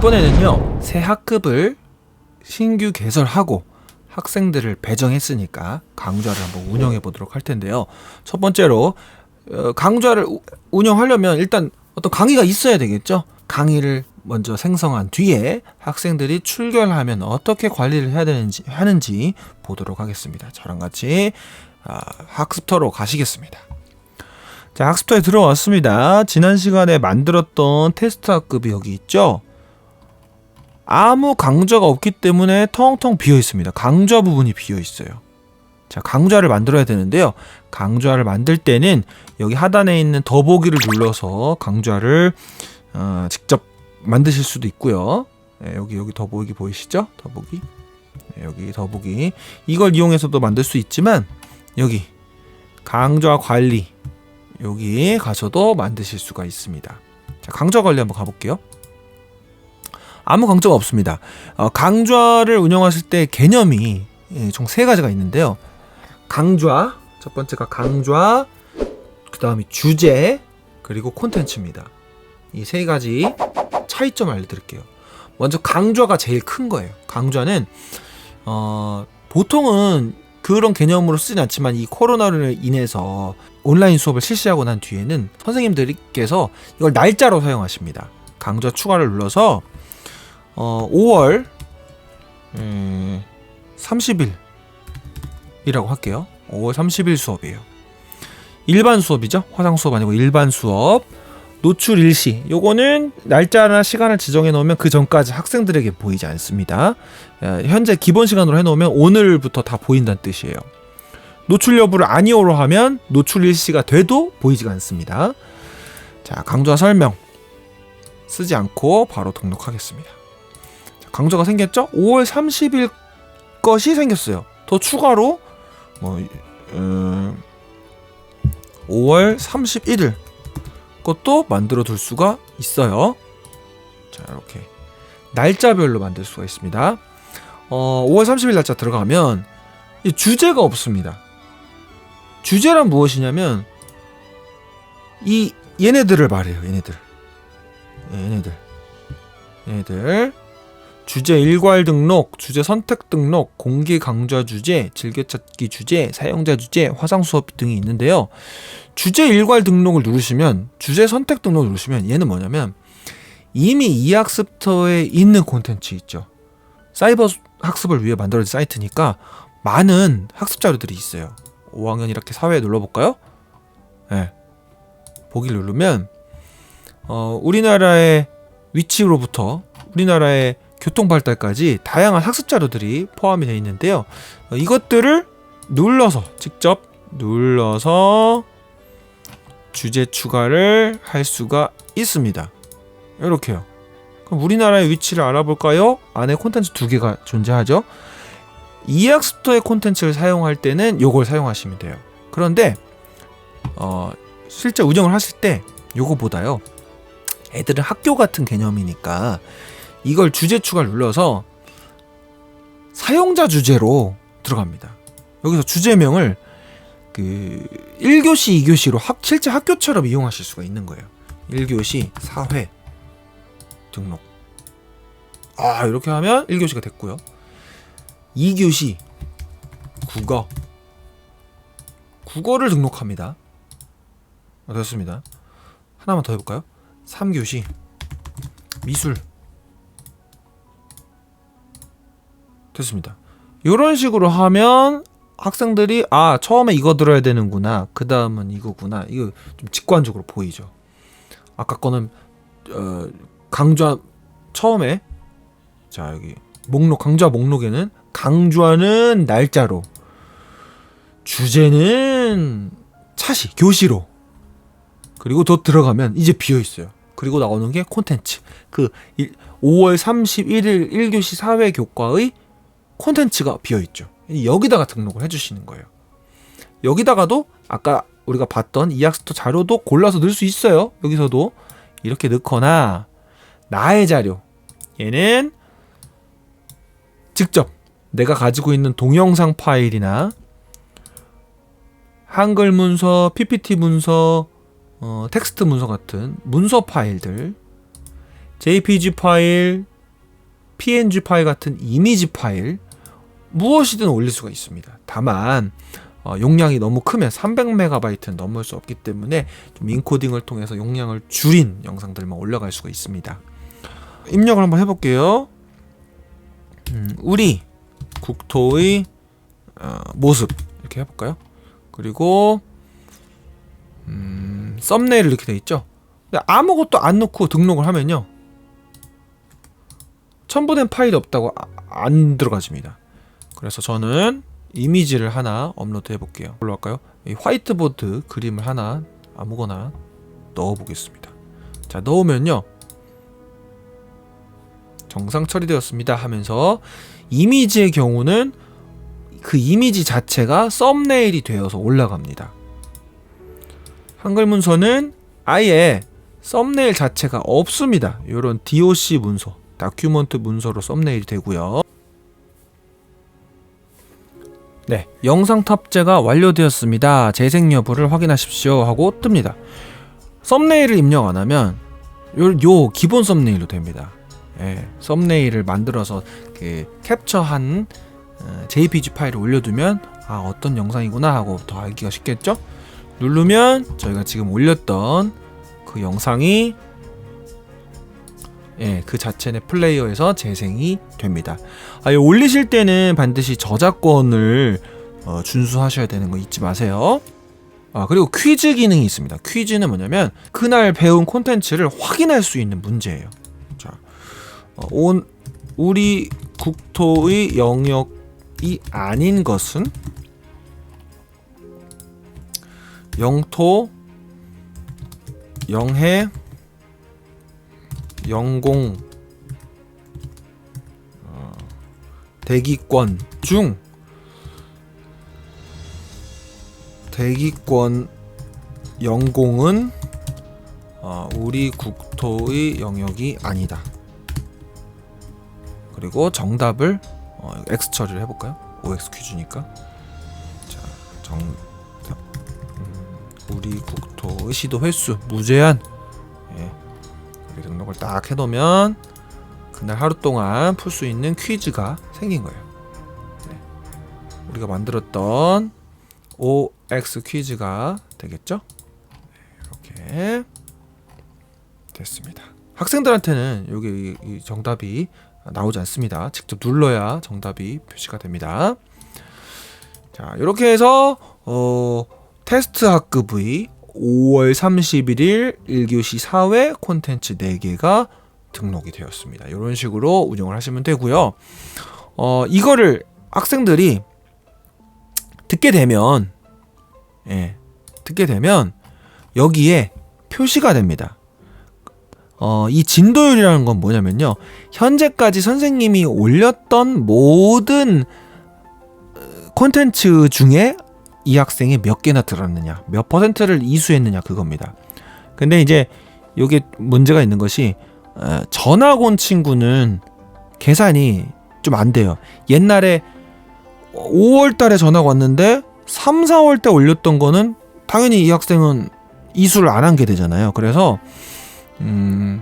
이번에는요 새 학급을 신규 개설하고 학생들을 배정했으니까 강좌를 한번 운영해 보도록 할 텐데요. 첫 번째로 어, 강좌를 우- 운영하려면 일단 어떤 강의가 있어야 되겠죠. 강의를 먼저 생성한 뒤에 학생들이 출결하면 어떻게 관리를 해야 되는지 하는지 보도록 하겠습니다. 저랑 같이 아, 학습터로 가시겠습니다. 자, 학습터에 들어왔습니다. 지난 시간에 만들었던 테스트 학급이 여기 있죠. 아무 강좌가 없기 때문에 텅텅 비어 있습니다. 강좌 부분이 비어 있어요. 자, 강좌를 만들어야 되는데요. 강좌를 만들 때는 여기 하단에 있는 더보기를 눌러서 강좌를 어, 직접 만드실 수도 있고요. 예, 여기 여기 더보기 보이시죠? 더보기. 예, 여기 더보기. 이걸 이용해서도 만들 수 있지만 여기 강좌 관리 여기 가셔도 만드실 수가 있습니다. 자, 강좌 관리 한번 가볼게요. 아무 강좌가 없습니다. 어, 강좌를 운영하실 때 개념이 예, 총세 가지가 있는데요. 강좌 첫 번째가 강좌, 그 다음이 주제 그리고 콘텐츠입니다. 이 세 가지 차이점을 알려드릴게요. 먼저 강좌가 제일 큰 거예요. 강좌는 어, 보통은 그런 개념으로 쓰진 않지만 이 코로나로 인해서 온라인 수업을 실시하고 난 뒤에는 선생님들께서 이걸 날짜로 사용하십니다. 강좌 추가를 눌러서 어, 5월 음, 30일이라고 할게요. 5월 30일 수업이에요. 일반 수업이죠. 화상 수업 아니고 일반 수업. 노출 일시. 요거는 날짜나 시간을 지정해 놓으면 그 전까지 학생들에게 보이지 않습니다. 어, 현재 기본 시간으로 해 놓으면 오늘부터 다 보인다는 뜻이에요. 노출 여부를 아니오로 하면 노출 일시가 돼도 보이지가 않습니다. 자, 강좌 설명 쓰지 않고 바로 등록하겠습니다. 자, 강좌가 생겼죠? 5월 30일 것이 생겼어요. 더 추가로 뭐 음, 5월 31일 것도 만들어 둘 수가 있어요. 자, 이렇게 날짜별로 만들 수가 있습니다. 어, 5월 30일 날짜 들어가면 이 주제가 없습니다. 주제란 무엇이냐면 이 얘네들을 말해요. 얘네들. 예, 얘네들. 얘네들. 주제 일괄 등록, 주제 선택 등록, 공개 강좌 주제, 즐겨찾기 주제, 사용자 주제, 화상 수업 등이 있는데요. 주제 일괄 등록을 누르시면 주제 선택 등록을 누르시면 얘는 뭐냐면 이미 이 학습터에 있는 콘텐츠 있죠. 사이버 학습을 위해 만들어진 사이트니까 많은 학습 자료들이 있어요. 5학년 이렇게 사회에 눌러볼까요? 네. 보기를 누르면 어, 우리나라의 위치로부터 우리나라의 교통 발달까지 다양한 학습 자료들이 포함이 되어 있는데요. 어, 이것들을 눌러서 직접 눌러서 주제 추가를 할 수가 있습니다. 이렇게요. 그럼 우리나라의 위치를 알아볼까요? 안에 콘텐츠 두 개가 존재하죠. 이학습터의 콘텐츠를 사용할 때는 요걸 사용하시면 돼요. 그런데 어, 실제 운영을 하실 때 요거보다요. 애들은 학교 같은 개념이니까 이걸 주제 추가를 눌러서 사용자 주제로 들어갑니다. 여기서 주제명을 그 1교시, 2교시로 학, 실제 학교처럼 이용하실 수가 있는 거예요. 1교시 사회 등록. 아, 이렇게 하면 1교시가 됐고요. 2교시 국어 국어를 등록합니다. 어, 됐습니다. 하나만 더 해볼까요? 3교시 미술 됐습니다. 이런 식으로 하면 학생들이 아 처음에 이거 들어야 되는구나 그 다음은 이거구나 이거 좀 직관적으로 보이죠. 아까 거는 어, 강좌 처음에 자 여기 목록 강좌 목록에는 강좌는 날짜로 주제는 차시 교시로 그리고 더 들어가면 이제 비어 있어요. 그리고 나오는 게 콘텐츠. 그 5월 31일 1교시 사회 교과의 콘텐츠가 비어 있죠. 여기다가 등록을 해 주시는 거예요. 여기다가도 아까 우리가 봤던 이학스토 자료도 골라서 넣을 수 있어요. 여기서도 이렇게 넣거나 나의 자료 얘는 직접 내가 가지고 있는 동영상 파일이나 한글 문서, PPT 문서, 어, 텍스트 문서 같은 문서 파일들 JPG 파일, PNG 파일 같은 이미지 파일 무엇이든 올릴 수가 있습니다. 다만 어, 용량이 너무 크면 300MB는 넘을 수 없기 때문에 좀 인코딩을 통해서 용량을 줄인 영상들만 올라갈 수가 있습니다. 입력을 한번 해볼게요. 음, 우리 국토의 어, 모습 이렇게 해볼까요? 그리고 음, 썸네일 이렇게 돼 있죠. 아무것도 안 넣고 등록을 하면요, 첨부된 파일이 없다고 아- 안 들어가집니다. 그래서 저는 이미지를 하나 업로드 해볼게요. 뭘로 할까요? 이 화이트보드 그림을 하나 아무거나 넣어보겠습니다. 자 넣으면요, 정상 처리되었습니다 하면서 이미지의 경우는 그 이미지 자체가 썸네일이 되어서 올라갑니다. 한글 문서는 아예 썸네일 자체가 없습니다. 이런 DOC 문서, 다큐먼트 문서로 썸네일이 되고요. 네, 영상 탑재가 완료되었습니다. 재생 여부를 확인하십시오 하고 뜹니다. 썸네일을 입력 안 하면 요, 요 기본 썸네일로 됩니다. 예, 썸네일을 만들어서 그 캡처한 어, JPG 파일을 올려두면 아 어떤 영상이구나 하고 더 알기가 쉽겠죠? 누르면 저희가 지금 올렸던 그 영상이 예, 그 자체의 플레이어에서 재생이 됩니다. 아, 이 올리실 때는 반드시 저작권을 어, 준수하셔야 되는 거 잊지 마세요. 아, 그리고 퀴즈 기능이 있습니다. 퀴즈는 뭐냐면 그날 배운 콘텐츠를 확인할 수 있는 문제예요. 자, 어, 온 우리 국토의 영역이 아닌 것은 영토, 영해, 영공, 어, 대기권 중 대기권 영공은 어, 우리 국토의 영역이 아니다. 그리고 정답을 어, X 처리를 해볼까요? OX 퀴즈니까. 자, 정답. 음, 우리 국토의 시도 횟수 무제한. 예. 이렇게 등록을 딱 해놓으면 그날 하루 동안 풀 수 있는 퀴즈가 생긴 거예요. 네. 우리가 만들었던 OX 퀴즈가 되겠죠? 네, 이렇게 됐습니다. 학생들한테는 여기 정답이 나오지 않습니다. 직접 눌러야 정답이 표시가 됩니다. 자, 이렇게 해서 어, 테스트 학급 의 5월 31일 1교시 4회 콘텐츠 4개가 등록이 되었습니다. 이런 식으로 운영을 하시면 되고요. 어, 이거를 학생들이 듣게 되면 예, 듣게 되면 여기에 표시가 됩니다. 어, 이 진도율이라는 건 뭐냐면요. 현재까지 선생님이 올렸던 모든 어, 콘텐츠 중에 이 학생이 몇 개나 들었느냐, 몇 퍼센트를 이수했느냐 그겁니다. 근데 이제 여기 문제가 있는 것이 어, 전학 온 친구는 계산이 좀 안 돼요. 옛날에 5월 달에 전학 왔는데 3, 4월 때 올렸던 거는 당연히 이 학생은 이수를 안 한 게 되잖아요. 그래서 음,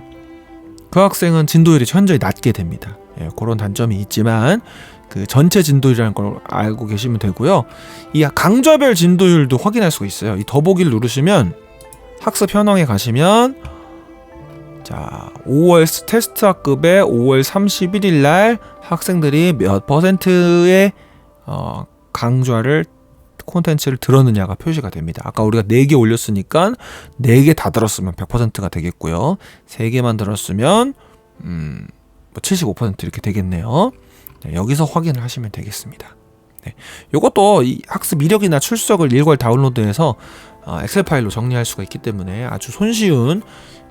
그 학생은 진도율이 현저히 낮게 됩니다. 예, 그런 단점이 있지만 그 전체 진도율이라는 걸 알고 계시면 되고요. 이 강좌별 진도율도 확인할 수가 있어요. 이 더보기를 누르시면 학습 현황에 가시면 자 5월 테스트 학급에 5월 31일 날 학생들이 몇 퍼센트의 어, 강좌를 콘텐츠를 들었느냐가 표시가 됩니다. 아까 우리가 4개 올렸으니까 4개 다 들었으면 100%가 되겠고요. 3개만 들었으면 음, 뭐75% 이렇게 되겠네요. 네, 여기서 확인을 하시면 되겠습니다. 네, 이것도 이 학습 이력이나 출석을 일괄 다운로드해서 어, 엑셀 파일로 정리할 수가 있기 때문에 아주 손쉬운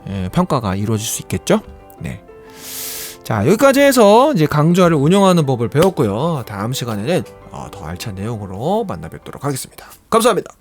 예, 평가가 이루어질 수 있겠죠. 네. 자 여기까지 해서 이제 강좌를 운영하는 법을 배웠고요. 다음 시간에는 어, 더 알찬 내용으로 만나 뵙도록 하겠습니다. 감사합니다.